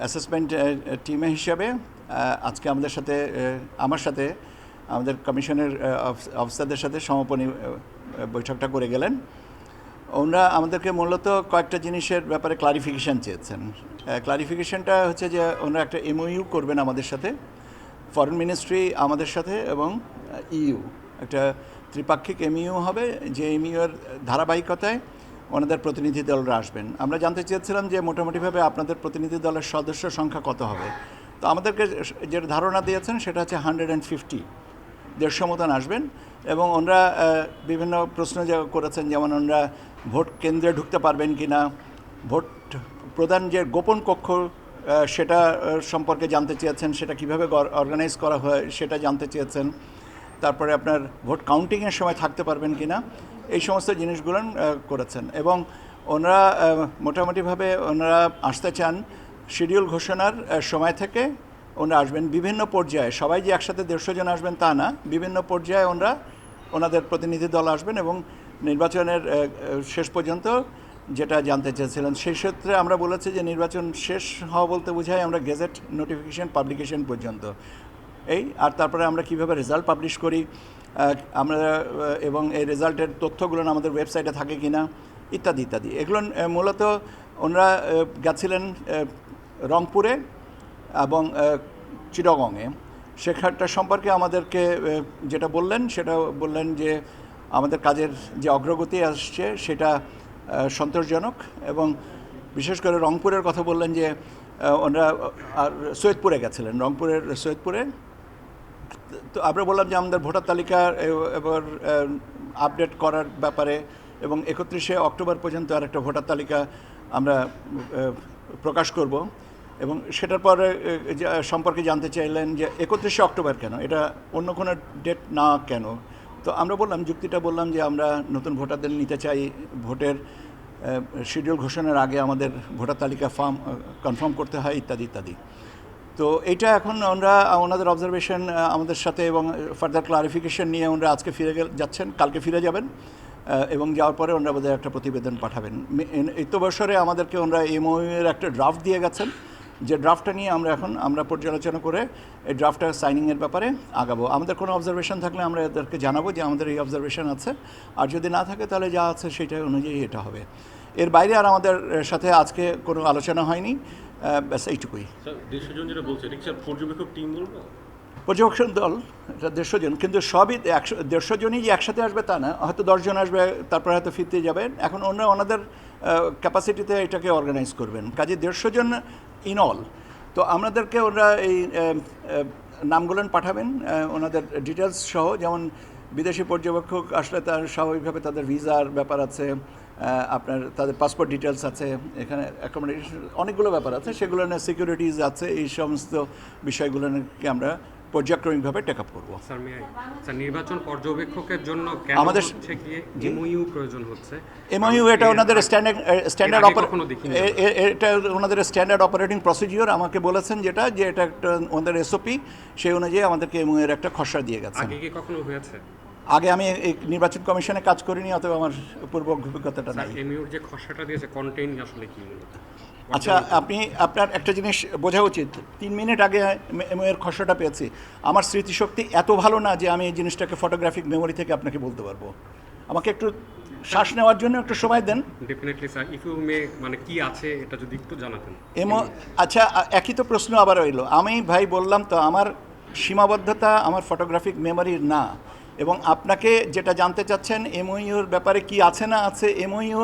Assessment টিমে হিসাবে আজকে আমাদের সাথে আমার সাথে আমাদের কমিশনের অফিসারদের সাথে সমাপনী বৈঠকটা করে গেলেন। ওনারা আমাদেরকে মূলত কয়েকটা জিনিসের ব্যাপারে ক্লারিফিকেশান চেয়েছেন। ক্লারিফিকেশানটা হচ্ছে যে ওনারা একটা এমওইউ করবেন আমাদের সাথে ফরেন মিনিস্ট্রি আমাদের সাথে এবং ইউ একটা ত্রিপাক্ষিক এমইউ হবে, যে এমইউর ধারাবাহিকতায় ওনাদের প্রতিনিধি দলরা আসবেন। আমরা জানতে চেয়েছিলাম যে মোটামুটিভাবে আপনাদের প্রতিনিধি দলের সদস্য সংখ্যা কত হবে। তো আমাদেরকে যে ধারণা দিয়েছেন সেটা হচ্ছে হান্ড্রেড অ্যান্ড ফিফটি। দেড়শো মতন আসবেন এবং ওনারা বিভিন্ন প্রশ্ন যা করেছেন, যেমন ওনারা ভোট কেন্দ্রে ঢুকতে পারবেন কি না ভোট প্রধান যে গোপন কক্ষ সেটা সম্পর্কে জানতে চেয়েছেন, সেটা কীভাবে অর্গানাইজ করা হয় সেটা জানতে চেয়েছেন। তারপরে আপনার ভোট কাউন্টিংয়ের সময় থাকতে পারবেন কি না এই সমস্ত জিনিসগুলো করেছেন। এবং ওনারা মোটামুটিভাবে ওনারা আসতে চান শিডিউল ঘোষণার সময় থেকে ওনারা আসবেন। বিভিন্ন পর্যায়ে, সবাই যে একসাথে দেড়শো জন আসবেন তা না। বিভিন্ন পর্যায়ে ওনারা ওনাদের প্রতিনিধি দল আসবেন এবং নির্বাচনের শেষ পর্যন্ত যেটা জানতে চেয়েছিলেন, সেই ক্ষেত্রে আমরা বলেছি যে নির্বাচন শেষ হওয়া বলতে বোঝায় আমরা গেজেট নোটিফিকেশন পাবলিকেশন পর্যন্ত। এই, আর তারপরে আমরা কীভাবে রেজাল্ট পাবলিশ করি আমরা এবং এই রেজাল্টের তথ্যগুলো আমাদের ওয়েবসাইটে থাকে কিনা ইত্যাদি ইত্যাদি। এগুলো মূলত ওনারা গেছিলেন রংপুরে এবং চিটাগংয়ে সেখানটা সম্পর্কে আমাদেরকে যেটা বললেন, সেটা বললেন যে আমাদের কাজের যে অগ্রগতি আসছে, সেটা সন্তোষজনক এবং বিশেষ করে রংপুরের কথা বললেন যে ওনারা আর সৈয়দপুরে গেছিলেন। রংপুরের সৈয়দপুরে তো আমরা বললাম যে আমাদের ভোটার তালিকা এবার আপডেট করার ব্যাপারে এবং একত্রিশে অক্টোবর পর্যন্ত আর একটা ভোটার তালিকা আমরা প্রকাশ করব এবং সেটার পরে সম্পর্কে জানতে চাইলেন যে একত্রিশে অক্টোবর কেন? এটা অন্য কোনো ডেট না কেন? তো আমরা বললাম, যুক্তিটা বললাম যে আমরা নতুন ভোটারদের নিতে চাই। ভোটের শিডিউল ঘোষণার আগে আমাদের ভোটার তালিকা ফর্ম কনফার্ম করতে হয়, ইত্যাদি ইত্যাদি। তো এটা এখন ওনারা ওনাদের অবজারভেশন আমাদের সাথে এবং ফার্দার ক্লারিফিকেশন নিয়ে ওনারা আজকে ফিরে যাচ্ছেন, কালকে ফিরে যাবেন এবং যাওয়ার পরে ওনারা বোধহয় একটা প্রতিবেদন পাঠাবেন। তো বছরে আমাদেরকে ওনারা এমও এর একটা ড্রাফট দিয়ে গেছেন। যে ড্রাফটটা নিয়ে আমরা এখন, আমরা পর্যালোচনা করে এই ড্রাফটটা সাইনিংয়ের ব্যাপারে আগাবো। আমাদের কোনো অবজারভেশন থাকলে আমরা এদেরকে জানাব যে আমাদের এই অবজারভেশন আছে। আর যদি না থাকে তাহলে যা আছে সেটা অনুযায়ী এটা হবে। এর বাইরে আর আমাদের সাথে আজকে কোনো আলোচনা হয়নি। ব্যাস এইটুকুই। পর্যবেক্ষণ দল এটা দেড়শো জন কিন্তু সবই একশো দেড়শো জনই যে একসাথে আসবে তা না হয়তো দশজন আসবে তারপরে হয়তো ফিরতে যাবে। এখন অন্য ওনাদের ক্যাপাসিটিতে এটাকে অর্গানাইজ করবেন। কাজে দেড়শো জন ইন অল তো আমাদেরকে ওরা এই নামগুলো পাঠাবেন ওনাদের ডিটেলস সহ। যেমন বিদেশি পর্যবেক্ষক আসলে তার স্বাভাবিকভাবে তাদের ভিসার ব্যাপার আছে আপনার তাদের পাসপোর্ট ডিটেলস আছে এখানে অ্যাকোমোডেশন অনেকগুলো ব্যাপার আছে সেগুলো নিয়ে সিকিউরিটিজ আছে এই সমস্ত বিষয়গুলো বিষয়গুলোকে আমরা পর্যায়ক্রমিকভাবে টেক আপ করব। স্যার নির্বাচন পর্যবেক্ষকের জন্য আমাদের- এমওইউ প্রয়োজন হচ্ছে? এমওইউ এটা ওনাদের স্ট্যান্ডার্ড স্ট্যান্ডার্ড এটা ওনাদের স্ট্যান্ডার্ড অপারেটিং প্রসিডিওর আমাকে বলেছেন যেটা যে এটা একটা ওনাদের এসওপি সেই অনুযায়ী আমাদেরকে এমওইউ এর একটা খসড়া দিয়ে গেছে আগে কি কখনো হয়েছে? আগে আমি এই নির্বাচন কমিশনে কাজ করিনি অথবা আমার পূর্ব অভিজ্ঞতাটা নাই। এমইউর যে খসড়াটা দিয়েছে কন্টেন্ট আসলে কি আচ্ছা আপনি আপনার একটা জিনিস বোঝা উচিত। তিন মিনিট আগে এমও এর খসড়াটা পেয়েছি। আমার স্মৃতিশক্তি এত ভালো না যে আমি এই জিনিসটাকে ফটোগ্রাফিক মেমোরি থেকে আপনাকে বলতে পারব। আমাকে একটু শ্বাস নেওয়ার জন্য একটু সময় দেন। Definitely sir if you may মানে কি আছে এটা যদি একটু জানাতেন। এমো আচ্ছা একই তো প্রশ্ন আবার রইল আমি ভাই বললাম তো আমার সীমাবদ্ধতা আমার ফটোগ্রাফিক মেমোরির না। এবং আপনাকে যেটা জানতে চাচ্ছেন এমওইউর ব্যাপারে কি আছে না আছে এমওইউ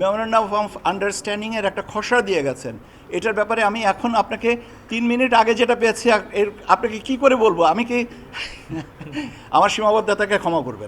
মেমোরেন্ডাম অফ আন্ডারস্ট্যান্ডিংয়ের একটা খসড়া দিয়ে গেছেন। এটার ব্যাপারে আমি এখন আপনাকে তিন মিনিট আগে যেটা পেয়েছি, এর, আপনাকে কি করে বলব? আমি কি আমার সীমাবদ্ধতাকে ক্ষমা করবেন।